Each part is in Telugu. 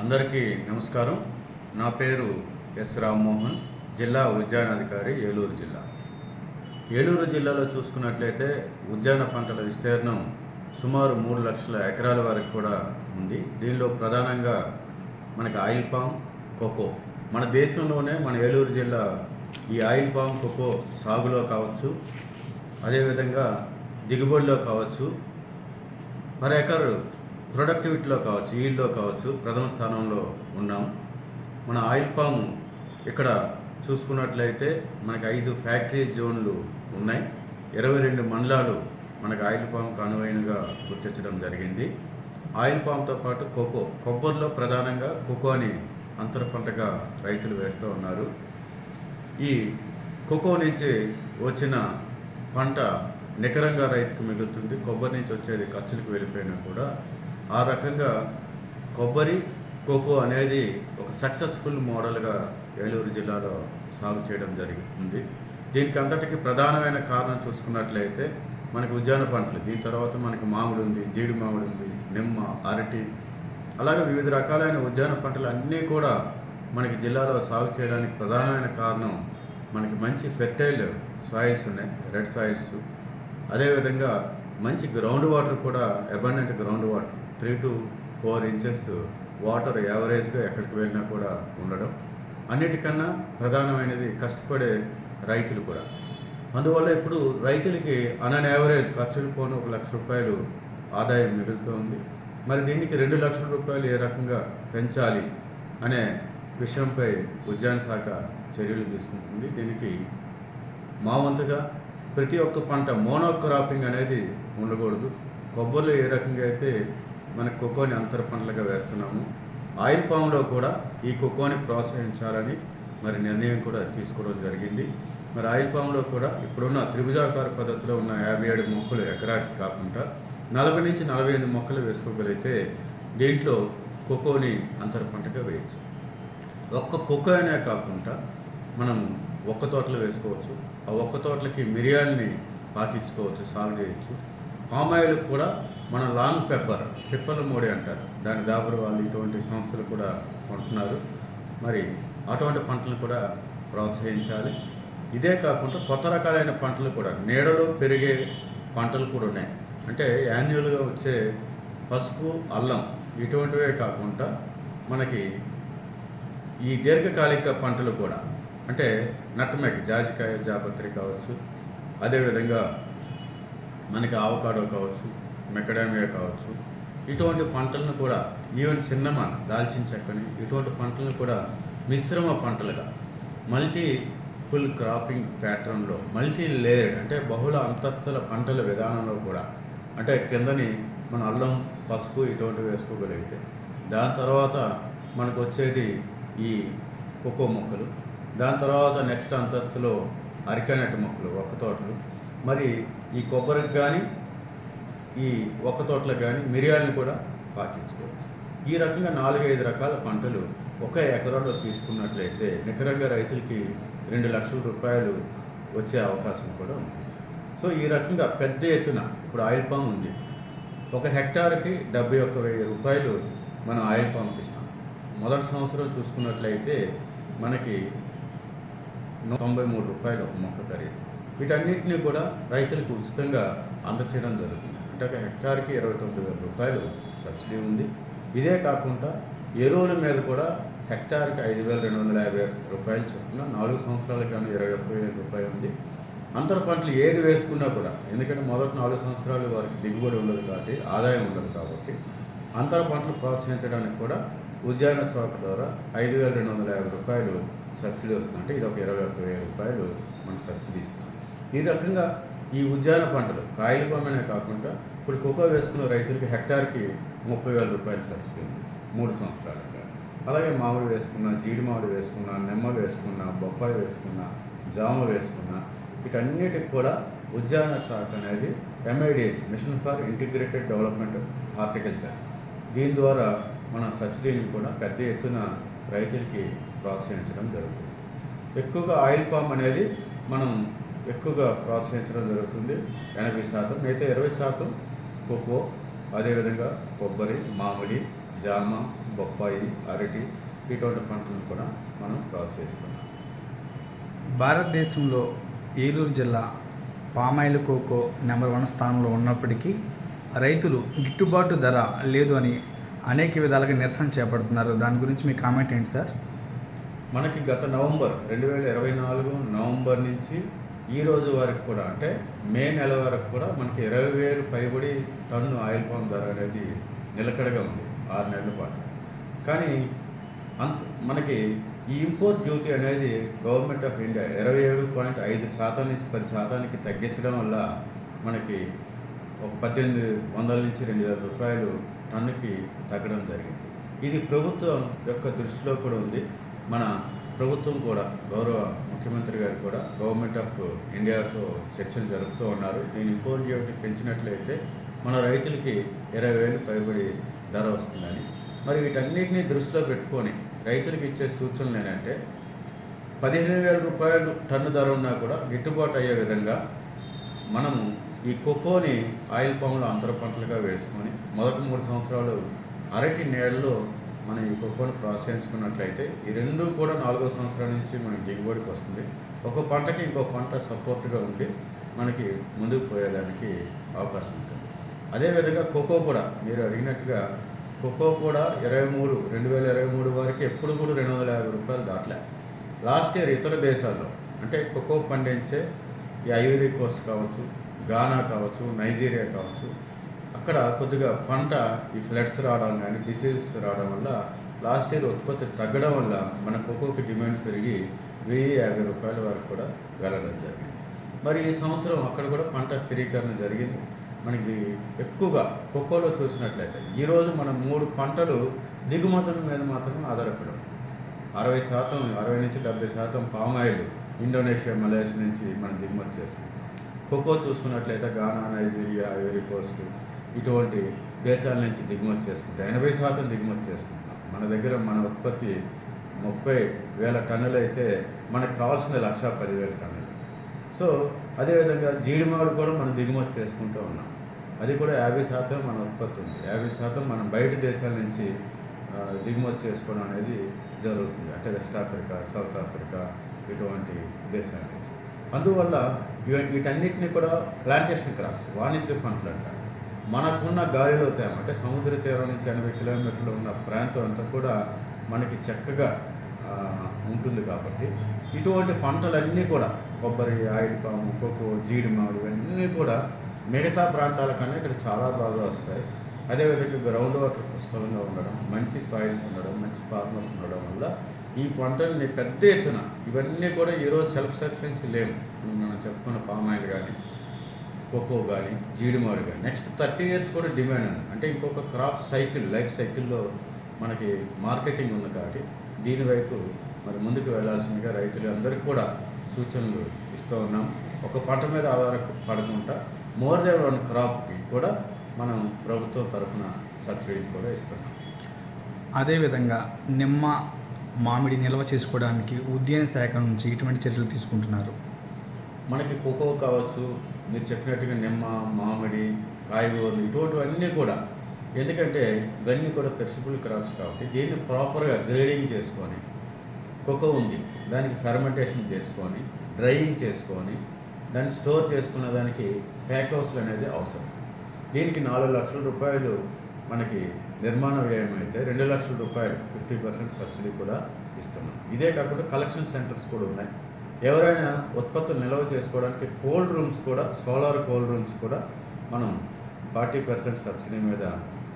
అందరికీ నమస్కారం. నా పేరు ఎస్ రామ్మోహన్ జిల్లా ఉద్యానాధికారి ఏలూరు జిల్లా. ఏలూరు జిల్లాలో చూసుకున్నట్లయితే ఉద్యాన పంటల విస్తీర్ణం సుమారు మూడు లక్షల ఎకరాల వరకు కూడా ఉంది. దీనిలో ప్రధానంగా మనకి ఆయిల్ పామ్ కోకో. మన దేశంలోనే మన ఏలూరు జిల్లా ఈ ఆయిల్ పామ్ కోకో సాగులో కావచ్చు అదేవిధంగా దిగుబడిలో కావచ్చు. పర్ ఎకర్ ప్రొడక్టివిటీలో కావచ్చు ఈల్డ్లో కావచ్చు ప్రథమ స్థానంలో ఉన్నాం. మన ఆయిల్ పామ్ ఇక్కడ చూసుకున్నట్లయితే మనకి ఐదు ఫ్యాక్టరీ జోన్లు ఉన్నాయి. ఇరవై రెండు మండలాలు మనకు ఆయిల్ పామ్కి అనువైనగా గుర్తించడం జరిగింది. ఆయిల్ పామ్తో పాటు కోకో కొబ్బరిలో ప్రధానంగా కోకోని అంతర పంటగా రైతులు వేస్తూ ఉన్నారు. ఈ కోకో నుంచి వచ్చిన పంట నికరంగా రైతుకు మిగులుతుంది. కొబ్బరి నుంచి వచ్చేది ఖర్చులకు వెళ్ళిపోయినా కూడా ఆ రకంగా కొబ్బరి కోకో అనేది ఒక సక్సెస్ఫుల్ మోడల్గా ఏలూరు జిల్లాలో సాగు చేయడం జరిగింది. దీనికి అంతటికి ప్రధానమైన కారణం చూసుకున్నట్లయితే మనకి ఉద్యాన పంటలు దీని తర్వాత మనకి మామిడి ఉంది జీడి మామిడి ఉంది నిమ్మ అరటి అలాగే వివిధ రకాలైన ఉద్యాన పంటలు అన్నీ కూడా మనకి జిల్లాలో సాగు చేయడానికి ప్రధానమైన కారణం మనకి మంచి ఫెర్టైల్ సాయిల్స్ ఉన్నాయి రెడ్ సాయిల్స్ అదేవిధంగా మంచి గ్రౌండ్ వాటర్ కూడా abundant ground water three to four inches water యావరేజ్గా ఎక్కడికి వెళ్ళినా కూడా ఉండడం. అన్నిటికన్నా ప్రధానమైనది కష్టపడే రైతులు కూడా. అందువల్ల ఇప్పుడు రైతులకి అన్ యావరేజ్ ఖర్చులు పోను ఒక లక్ష రూపాయలు ఆదాయం మిగులుతోంది. మరి దీనికి రెండు లక్షల రూపాయలు ఏ రకంగా పెంచాలి అనే విషయంపై ఉద్యాన శాఖ చర్యలు తీసుకుంటుంది. దీనికి మా వంతుగా ప్రతి ఒక్క పంట మోనోక్రాపింగ్ అనేది ఉండకూడదు. కొబ్బరిలో ఏ రకంగా అయితే మన కొక్కోని అంతర పనులుగా వేస్తున్నాము. ఆయిల్ పామ్లో కూడా ఈ కొక్కోని ప్రోత్సహించాలని మరి నిర్ణయం కూడా తీసుకోవడం జరిగింది. మరి ఆయిల్ పామ్లో కూడా ఇప్పుడున్న త్రిభుజాకార పద్ధతిలో ఉన్న యాభై ఏడు మొక్కలు ఎకరాకి కాకుండా నలభై నుంచి నలభై ఎనిమిది మొక్కలు వేసుకోగలిగితే దీంట్లో కొక్కోని అంతర పంటగా వేయచ్చు. ఒక్క కొక్క అనే కాకుండా మనం ఒక్క తోటలు వేసుకోవచ్చు. ఆ ఒక్క తోటలకి మిరియాల్ని పాకించుకోవచ్చు సాల్వ్ చేయొచ్చు. పామాయిల్ కూడా మన లాంగ్ పెప్పర్ పిప్పల మూడి అంటారు. దాని దాబరు వాళ్ళు ఇటువంటి సంస్థలు కూడా కొంటున్నారు. మరి అటువంటి పంటలు కూడా ప్రోత్సహించాలి. ఇదే కాకుండా కొత్త రకాలైన పంటలు కూడా నీడలో పెరిగే పంటలు కూడా ఉన్నాయి. అంటే యాన్యువల్గా వచ్చే పసుపు అల్లం ఇటువంటివే కాకుండా మనకి ఈ దీర్ఘకాలిక పంటలు కూడా అంటే నట్టమెక్ జాజికాయ జాపత్రి కావచ్చు అదేవిధంగా మనకి ఆవకాడో కావచ్చు మెకడామియా కావచ్చు. ఇటువంటి పంటలను కూడా ఈవెన్ సిన్నమాన్ దాల్చిన చెక్కని ఇటువంటి పంటలను కూడా మిశ్రమ పంటలుగా మల్టీ ఫుల్ క్రాపింగ్ ప్యాటర్న్లో మల్టీ లేయర్డ్ అంటే బహుళ అంతస్తుల పంటల విధానంలో కూడా అంటే కిందని మన అల్లం పసుపు ఇటువంటివి వేసుకోగలిగితే. దాని తర్వాత మనకు వచ్చేది ఈ కోకో మొక్కలు. దాని తర్వాత నెక్స్ట్ అంతస్తులో అరికానట్ మొక్కలు ఒక్క తోటలు. మరి ఈ కొబ్బరికి కానీ ఈ ఒక్క తోటలకు కానీ మిరియాలను కూడా పాటించుకోవచ్చు ఈ రకంగా నాలుగైదు రకాల పంటలు ఒక ఎకరాలో తీసుకున్నట్లయితే నికరంగా రైతులకి రెండు లక్షల రూపాయలు వచ్చే అవకాశం కూడా ఉంది. సో ఈ రకంగా పెద్ద ఎత్తున ఇప్పుడు ఆయిల్ పామ్ ఉంది. ఒక హెక్టార్కి డెబ్బై ఒక్క వెయ్యి రూపాయలు మనం ఆయిల్ పామ్కి ఇస్తాం. మొదటి సంవత్సరం చూసుకున్నట్లయితే మనకి తొంభై మూడు రూపాయలు ఒక మొక్క ఖరీదు. వీటన్నిటిని కూడా రైతులకు ఉచితంగా అందచేయడం జరుగుతుంది. హెక్టర్ హెక్టార్కి ఇరవై తొమ్మిది వేల రూపాయలు సబ్సిడీ ఉంది. ఇదే కాకుండా ఎరువుల మీద కూడా హెక్టార్కి ఐదు వేల రెండు వందల యాభై రూపాయలు చొప్పున నాలుగు సంవత్సరాలకి కానీ ఇరవై ఒక్క వేల రూపాయలు ఉంది. అంతర పంటలు ఏది వేసుకున్నా కూడా ఎందుకంటే మొదటి నాలుగు సంవత్సరాలు వారికి దిగుబడి ఉండదు కాబట్టి ఆదాయం ఉండదు కాబట్టి అంతర పంటలు ప్రోత్సహించడానికి కూడా ఉద్యాన శాఖ ద్వారా ఐదు వేల రెండు వందల యాభై రూపాయలు సబ్సిడీ వస్తుందంటే ఇది ఒక ఇరవై ఒక్క వేల రూపాయలు మనం సబ్సిడీ ఇస్తున్నాం ఈ రకంగా ఈ ఉద్యాన పంటలు కాయలు పంటనే కాకుండా ఇప్పుడు కోకో వేసుకున్న రైతులకి హెక్టార్కి ముప్పై వేల రూపాయలు సబ్సిడీ ఉంది మూడు సంవత్సరాలుగా. అలాగే మామిడి వేసుకున్న జీడి మామిడి వేసుకున్న నిమ్మ వేసుకున్న బొప్పాయి వేసుకున్న జామ వేసుకున్న వీటన్నిటికి కూడా ఉద్యాన శాఖ అనేది MIDH mission for integrated development horticulture దీని ద్వారా మన సబ్సిడీని కూడా పెద్ద ఎత్తున రైతులకి ప్రోత్సహించడం జరుగుతుంది. ఎక్కువగా ఆయిల్ పామ్ అనేది మనం ఎక్కువగా ప్రోత్సహించడం జరుగుతుంది. ఎనభై శాతం మిగతా ఇరవై శాతం కోకో అదేవిధంగా కొబ్బరి మామిడి జామ బొప్పాయి అరటి ఇటువంటి పంటలను కూడా మనం ప్రోత్సహిస్తున్నాం భారతదేశంలో ఏలూరు జిల్లా పామాయిల్ కోకో నెంబర్ వన్ స్థానంలో ఉన్నప్పటికీ రైతులు గిట్టుబాటు ధర లేదు అని అనేక విధాలుగా నిరసన చేపడుతున్నారు. దాని గురించి మీ కామెంట్ ఏంటి సార్? మనకి గత నవంబర్ రెండు వేల ఇరవై నాలుగు నవంబర్ నుంచి ఈ రోజు వరకు కూడా అంటే మే నెల వరకు కూడా మనకి ఇరవై వేలు పైబడి టన్ను ఆయిల్ పామ్ ధర అనేది నిలకడగా ఉంది ఆరు నెలల పాటు. కానీ అంత మనకి ఈ ఇంపోర్ట్ డ్యూటీ అనేది గవర్నమెంట్ ఆఫ్ ఇండియా ఇరవై ఏడు పాయింట్ ఐదు శాతం నుంచి పది శాతానికి తగ్గించడం వల్ల మనకి ఒక పద్దెనిమిది వందల నుంచి రెండు వేల రూపాయలు టన్నుకి తగ్గడం జరిగింది. ఇది ప్రభుత్వం యొక్క దృష్టిలో కూడా ఉంది. మన ప్రభుత్వం కూడా గౌరవ ముఖ్యమంత్రి గారు కూడా గవర్నమెంట్ ఆఫ్ ఇండియాతో చర్చలు జరుపుతూ ఉన్నారు. దీని ఇంపోర్ట్ డ్యూటీ పెంచినట్లయితే మన రైతులకి ఇరవై వేలు పైబడి ధర వస్తుందని. మరి వీటన్నిటిని దృష్టిలో పెట్టుకొని రైతులకు ఇచ్చే సూచనలు ఏంటంటే పదిహేను వేల రూపాయలు టన్ను ధర ఉన్నా కూడా గిట్టుబాటు అయ్యే విధంగా మనము ఈ కోకోని ఆయిల్ పాములు అంతర పంటలుగా వేసుకొని మొదటి మూడు సంవత్సరాలు అరటి నేలలో మనం ఈ కొకోని ప్రోత్సహించుకున్నట్లయితే ఈ రెండు కూడా నాలుగో సంవత్సరాల నుంచి మనకి దిగుబడికి వస్తుంది. ఒక పంటకి ఇంకో పంట సపోర్ట్గా ఉండి మనకి ముందుకు పోయేదానికి అవకాశం ఉంటుంది. అదేవిధంగా కోకో కూడా మీరు అడిగినట్టుగా కోకో కూడా ఇరవై మూడు రెండు వేల ఇరవై మూడు వరకు ఎప్పుడు కూడా రెండు వందల యాభై రూపాయలు దాటలే. లాస్ట్ ఇయర్ ఇతర దేశాల్లో అంటే కోకో పండించే ఈ ఐవరీ కోస్ట్ కావచ్చు గానా కావచ్చు నైజీరియా కావచ్చు అక్కడ కొద్దిగా పంట ఈ ఫ్లడ్స్ రావడం కానీ డిసీజెస్ రావడం వల్ల లాస్ట్ ఇయర్ ఉత్పత్తి తగ్గడం వల్ల మన కోకోకి డిమాండ్ పెరిగి వెయ్యి యాభై రూపాయల వరకు కూడా వెళ్ళడం జరిగింది. మరి ఈ సంవత్సరం అక్కడ కూడా పంట స్థిరీకరణ జరిగింది. మనకి ఎక్కువగా కోకోలో చూసినట్లయితే ఈరోజు మనం మూడు పంటలు దిగుమతుల మీద మాత్రం ఆధారపడం అరవై శాతం అరవై నుంచి డెబ్బై శాతం పామాయిల్ ఇండోనేషియా మలేషియా నుంచి మనం దిగుమతి చేసుకుంటాం కోకో చూసుకున్నట్లయితే గానా నైజీరియా ఐవరీ కోస్ట్ ఇటువంటి దేశాల నుంచి దిగుమతి చేసుకుంటాం ఎనభై శాతం దిగుమతి చేసుకుంటాం. మన దగ్గర మన ఉత్పత్తి ముప్పై వేల టన్నులు అయితే మనకు కావాల్సిన లక్ష పదివేల టన్నులు. సో అదేవిధంగా జీడిమాడు కూడా మనం దిగుమతి చేసుకుంటూ ఉన్నాం. అది కూడా యాభై శాతం మన ఉత్పత్తి ఉంది. యాభై శాతం మనం బయట దేశాల నుంచి దిగుమతి చేసుకోవడం అనేది జరుగుతుంది. అంటే వెస్ట్ ఆఫ్రికా సౌత్ ఆఫ్రికా ఇటువంటి దేశాల నుంచి. అందువల్ల వీటన్నిటిని కూడా ప్లాంటేషన్ క్రాప్స్ వాణిజ్య పంటలు అంటారు. మనకున్న గాలిలో తేమ అంటే సముద్ర తీరం నుంచి ఎనభై కిలోమీటర్లు ఉన్న ప్రాంతం అంతా కూడా మనకి చక్కగా ఉంటుంది కాబట్టి ఇటువంటి పంటలన్నీ కూడా కొబ్బరి ఆయిల్ పాము కోకో జీడిమాడు ఇవన్నీ కూడా మిగతా ప్రాంతాల కన్నా ఇక్కడ చాలా బాగా వస్తాయి. అదేవిధంగా గ్రౌండ్ వాటర్ పుష్కలంగా ఉండడం మంచి సాయిల్స్ ఉండడం మంచి ఫార్మర్స్ ఉండడం వల్ల ఈ పంటల్ని పెద్ద ఎత్తున ఇవన్నీ కూడా ఈరోజు సెల్ఫ్ సఫిషియన్సీ లేవు మనం చెప్పుకున్న పామ్ ఆయిల్ కానీ కోకో కానీ జీడిమాడు కానీ నెక్స్ట్ థర్టీ ఇయర్స్ కూడా డిమాండ్ ఉంది. అంటే ఇంకొక క్రాప్ సైకిల్ లైఫ్ సైకిల్లో మనకి మార్కెటింగ్ ఉంది కాబట్టి దీని వైపు మరి ముందుకు వెళ్ళాల్సిందిగా రైతులు అందరికీ కూడా సూచనలు ఇస్తూ ఉన్నాం. ఒక పంట మీద ఆధారపడకుండా మోర్ దెన్ వన్ క్రాప్కి కూడా మనం ప్రభుత్వం తరఫున సబ్సిడీ కూడా ఇస్తున్నాం. అదేవిధంగా నిమ్మ మామిడి నిల్వ చేసుకోవడానికి ఉద్యాన శాఖ నుంచి ఇటువంటి చర్యలు తీసుకుంటున్నారు. మనకి కోకో కావచ్చు మీరు చెప్పినట్టుగా నిమ్మ మామిడి కాయగూరలు ఇటువంటివన్నీ కూడా. ఎందుకంటే ఇవన్నీ కూడా పెర్సిబుల్ క్రాప్స్ కాబట్టి దీన్ని ప్రాపర్గా గ్రేడింగ్ చేసుకొని కోకో ఉంది దానికి ఫెర్మెంటేషన్ చేసుకొని డ్రైయింగ్ చేసుకొని దాన్ని స్టోర్ చేసుకునే దానికి ప్యాక్ హౌస్లు అనేది అవసరం. దీనికి నాలుగు లక్షల రూపాయలు మనకి నిర్మాణ వ్యయం అయితే రెండు లక్షల రూపాయలు ఫిఫ్టీ పర్సెంట్ సబ్సిడీ కూడా ఇస్తున్నాం. ఇదే కాకుండా కలెక్షన్ సెంటర్స్ కూడా ఉన్నాయి. ఎవరైనా ఉత్పత్తులు నిల్వ చేసుకోవడానికి కోల్డ్ రూమ్స్ కూడా సోలార్ కోల్డ్ రూమ్స్ కూడా మనం ఫార్టీ పర్సెంట్ సబ్సిడీ మీద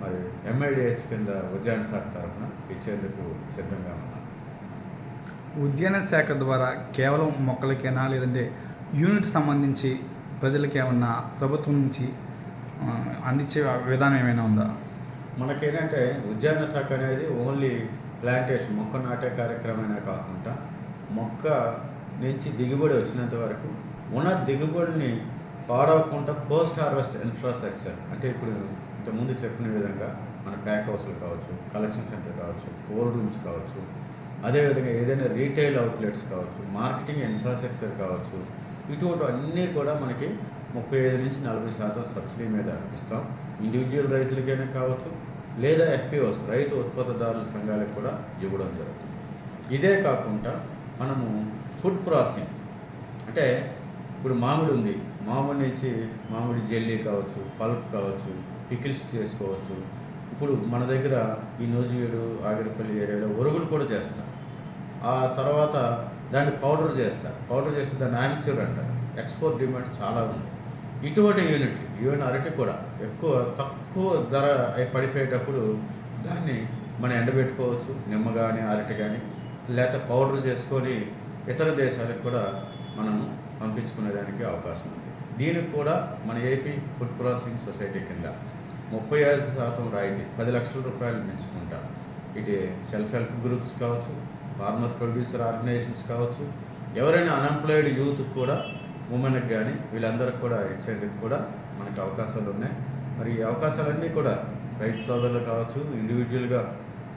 మరి ఎంఐడిహెచ్ కింద ఉద్యాన శాఖ తరఫున ఇచ్చేందుకు సిద్ధంగా ఉన్నాం. ఉద్యాన శాఖ ద్వారా కేవలం మొక్కలకేనా లేదంటే యూనిట్ సంబంధించి ప్రజలకి ఏమన్నా ప్రభుత్వం నుంచి అందించే విధానం ఏమైనా ఉందా? మనకేంటంటే ఉద్యాన శాఖ అనేది ఓన్లీ ప్లాంటేషన్ మొక్క నాటే కార్యక్రమమే కాకుండా మొక్క నుంచి దిగుబడి వచ్చినంత వరకు ఉన్న దిగుబడిని పాడవకుండా పోస్ట్ హార్వెస్ట్ ఇన్ఫ్రాస్ట్రక్చర్ అంటే ఇప్పుడు ఇంతకుముందు చెప్పిన విధంగా మన ప్యాక్ హౌస్లు కావచ్చు కలెక్షన్ సెంటర్ కావచ్చు కోల్డ్ రూమ్స్ కావచ్చు అదేవిధంగా ఏదైనా రీటైల్ అవుట్లెట్స్ కావచ్చు మార్కెటింగ్ ఇన్ఫ్రాస్ట్రక్చర్ కావచ్చు ఇటువంటి అన్నీ కూడా మనకి ముప్పై ఐదు నుంచి నలభై శాతం సబ్సిడీ మీద ఇస్తాం. ఇండివిజువల్ రైతులకైనా కావచ్చు లేదా ఎఫ్పిఓస్ రైతు ఉత్పత్తిదారుల సంఘాలకు కూడా ఇవ్వడం జరుగుతుంది. ఇదే కాకుండా మనము ఫుడ్ ప్రాసెసింగ్. అంటే ఇప్పుడు మామిడి ఉంది. మామిడి నుంచి మామిడి జెల్లీ కావచ్చు పల్ప్ కావచ్చు పికిల్స్ చేసుకోవచ్చు. ఇప్పుడు మన దగ్గర ఈ నూజివీడు ఆగిరిపల్లి ఏరియాలో ఒరుగులు కూడా చేస్తారు ఆ తర్వాత దాన్ని పౌడర్ చేస్తారు. పౌడర్ చేస్తే దాన్ని ఆమిచూర్ అంటారు. ఎక్స్పోర్ట్ డిమాండ్ చాలా ఉంది. ఇటువంటి యూనిట్ ఈవెన్ అరటి కూడా ఎక్కువ తక్కువ ధర పడిపోయేటప్పుడు దాన్ని మనం ఎండబెట్టుకోవచ్చు. నిమ్మ కానీ అరటి కానీ లేకపోతే పౌడర్ చేసుకొని ఇతర దేశాలకు కూడా మనం పంపించుకునేదానికి అవకాశం ఉంది. దీనికి కూడా మన ఏపీ ఫుడ్ ప్రాసెసింగ్ సొసైటీ కింద ముప్పై ఐదు శాతం రాయితీ పది లక్షల రూపాయలు పెంచుకుంటా. ఇటు సెల్ఫ్ హెల్ప్ గ్రూప్స్ కావచ్చు ఫార్మర్ ప్రొడ్యూసర్ ఆర్గనైజేషన్స్ కావచ్చు ఎవరైనా అన్ఎంప్లాయిడ్ యూత్ కూడా ఉమెన్కి కానీ వీళ్ళందరికీ కూడా ఇచ్చేందుకు కూడా మనకు అవకాశాలు ఉన్నాయి. మరి ఈ అవకాశాలన్నీ కూడా రైతు సోదరులు కావచ్చు ఇండివిజువల్గా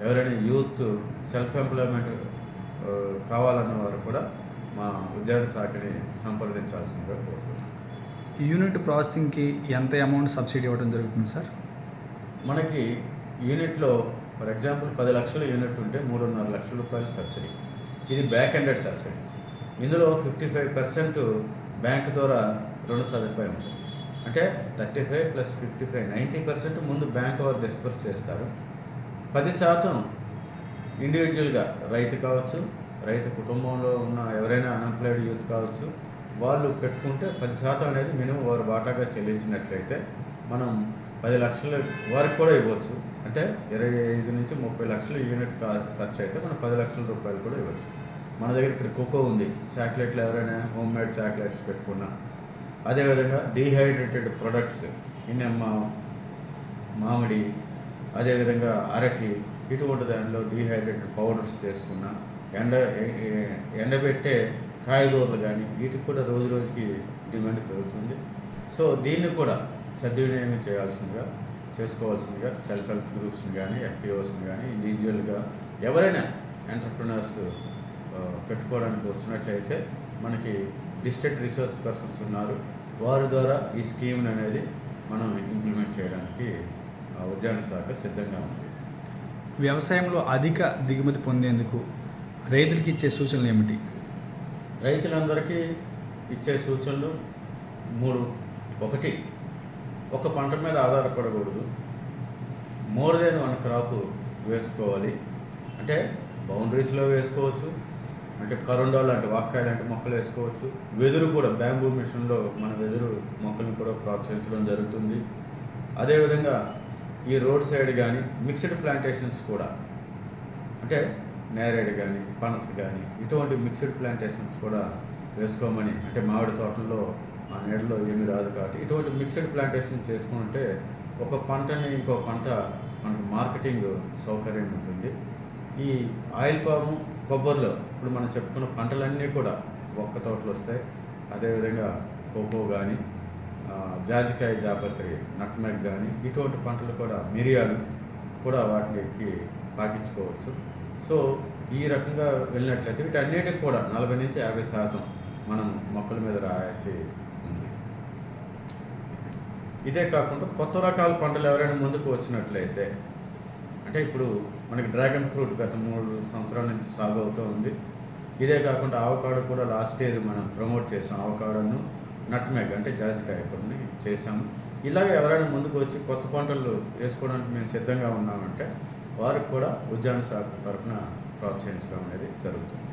ఎవరైనా యూత్ సెల్ఫ్ ఎంప్లాయ్మెంట్ కావాలన్న వారు కూడా మా ఉద్యాన శాఖని సంప్రదించాల్సిందిగా కోరుతున్నాను యూనిట్ ప్రాసెసింగ్కి ఎంత అమౌంట్ సబ్సిడీ ఇవ్వడం జరుగుతుంది సార్? మనకి యూనిట్లో ఫర్ ఎగ్జాంపుల్ పది లక్షల యూనిట్ ఉంటే మూడున్నర లక్షల రూపాయలు సబ్సిడీ. ఇది బ్యాక్ హండ్రెడ్ సబ్సిడీ. ఇందులో ఫిఫ్టీ ఫైవ్ పర్సెంట్ బ్యాంక్ ద్వారా రుణ సదుపాయం ఉంది అంటే thirty five plus fifty five ninety percent ముందు బ్యాంక్ వారు డిస్పర్స్ చేస్తారు. పది శాతం ఇండివిజువల్గా రైతు కావచ్చు రైతు కుటుంబంలో ఉన్న ఎవరైనా అన్ఎంప్లాయిడ్ యూత్ కావచ్చు వాళ్ళు పెట్టుకుంటే పది శాతం అనేది మినిమం వారు వాటాగా చెల్లించినట్లయితే మనం పది లక్షల వారికి కూడా ఇవ్వచ్చు. అంటే ఇరవై ఐదు నుంచి ముప్పై లక్షల యూనిట్ ఖర్చు అయితే మనం పది లక్షల రూపాయలు కూడా ఇవ్వచ్చు. మన దగ్గర ఇక్కడ కోకో ఉంది. చాక్లెట్లు ఎవరైనా హోమ్ మేడ్ చాక్లెట్స్ పెట్టుకున్నా అదేవిధంగా డీహైడ్రేటెడ్ ప్రొడక్ట్స్ ఇన్నెమ్మ మామిడి అదేవిధంగా అరటి ఇటువంటి దానిలో డీహైడ్రేటెడ్ పౌడర్స్ చేసుకున్నా ఎండ ఎండబెట్టే కాయగూరలు కానీ వీటికి కూడా రోజు రోజుకి డిమాండ్ పెరుగుతుంది. సో దీన్ని కూడా సద్వినియోగం చేయాల్సిందిగా చేసుకోవాల్సిందిగా సెల్ఫ్ హెల్ప్ గ్రూప్స్ని కానీ ఎఫ్పిఓస్ని కానీ ఇండివిజువల్గా ఎవరైనా ఎంటర్ప్రినర్స్ పెట్టుకోవడానికి వస్తున్నట్లయితే మనకి డిస్ట్రిక్ట్ రిసోర్స్ పర్సన్స్ ఉన్నారు. వారి ద్వారా ఈ స్కీమ్ అనేది మనం ఇంప్లిమెంట్ చేయడానికి ఉద్యాన శాఖ సిద్ధంగా ఉంది. వ్యవసాయంలో అధిక దిగుమతి పొందేందుకు రైతులకి ఇచ్చే సూచనలు ఏమిటి? రైతులందరికీ ఇచ్చే సూచనలు మూడు. ఒకటి ఒక పంట మీద ఆధారపడకూడదు. మోర్ దెన్ వన్ క్రాప్ వేసుకోవాలి. అంటే బౌండరీస్లో వేసుకోవచ్చు. అంటే కరుండా లాంటి వాక్కాయ లాంటి మొక్కలు వేసుకోవచ్చు. వెదురు కూడా బ్యాంబూ మిషన్లో మన వెదురు మొక్కలను కూడా ప్రోత్సహించడం జరుగుతుంది. అదేవిధంగా ఈ రోడ్ సైడ్ కానీ మిక్స్డ్ ప్లాంటేషన్స్ కూడా. అంటే నేరేడు కానీ పనస కానీ ఇటువంటి మిక్స్డ్ ప్లాంటేషన్స్ కూడా వేసుకోమని అంటే మామిడి తోటల్లో ఆ నీడలో ఏమి రాదు కాబట్టి ఇటువంటి మిక్స్డ్ ప్లాంటేషన్ చేసుకుంటే ఒక పంటని ఇంకో పంట మనకు మార్కెటింగ్ సౌకర్యం ఉంటుంది. ఈ ఆయిల్ పాము కొబ్బరిలో ఇప్పుడు మనం చెప్పుకున్న పంటలన్నీ కూడా ఒక్క తోటలు వస్తాయి. అదేవిధంగా కోకో కానీ జాజికాయ జాపత్రి నట్మెగ్ కానీ ఇటువంటి పంటలు కూడా మిరియాలు కూడా వాటికి పాకించుకోవచ్చు. సో ఈ రకంగా వెళ్ళినట్లయితే వీటన్నిటికి కూడా నలభై నుంచి యాభై శాతం మనం మొక్కల మీద రాయితీ ఉంది. ఇదే కాకుండా కొత్త రకాల పంటలు ఎవరైనా ముందుకు వచ్చినట్లయితే అంటే ఇప్పుడు మనకి డ్రాగన్ ఫ్రూట్ గత మూడు సంవత్సరాల నుంచి సాగు అవుతూ ఉంది. ఇదే కాకుండా ఆవకాడో కూడా లాస్ట్ ఇయర్ మనం ప్రమోట్ చేసాం. ఆవకాడోను నట్మెగ్ అంటే జాజికాయ కొన్ని చేసాము ఇలాగ ఎవరైనా ముందుకు వచ్చి కొత్త పంటలు వేసుకోవడానికి మేము సిద్ధంగా ఉన్నామంటే వారికి కూడా ఉద్యాన శాఖ తరఫున ప్రోత్సహించడం అనేది జరుగుతుంది.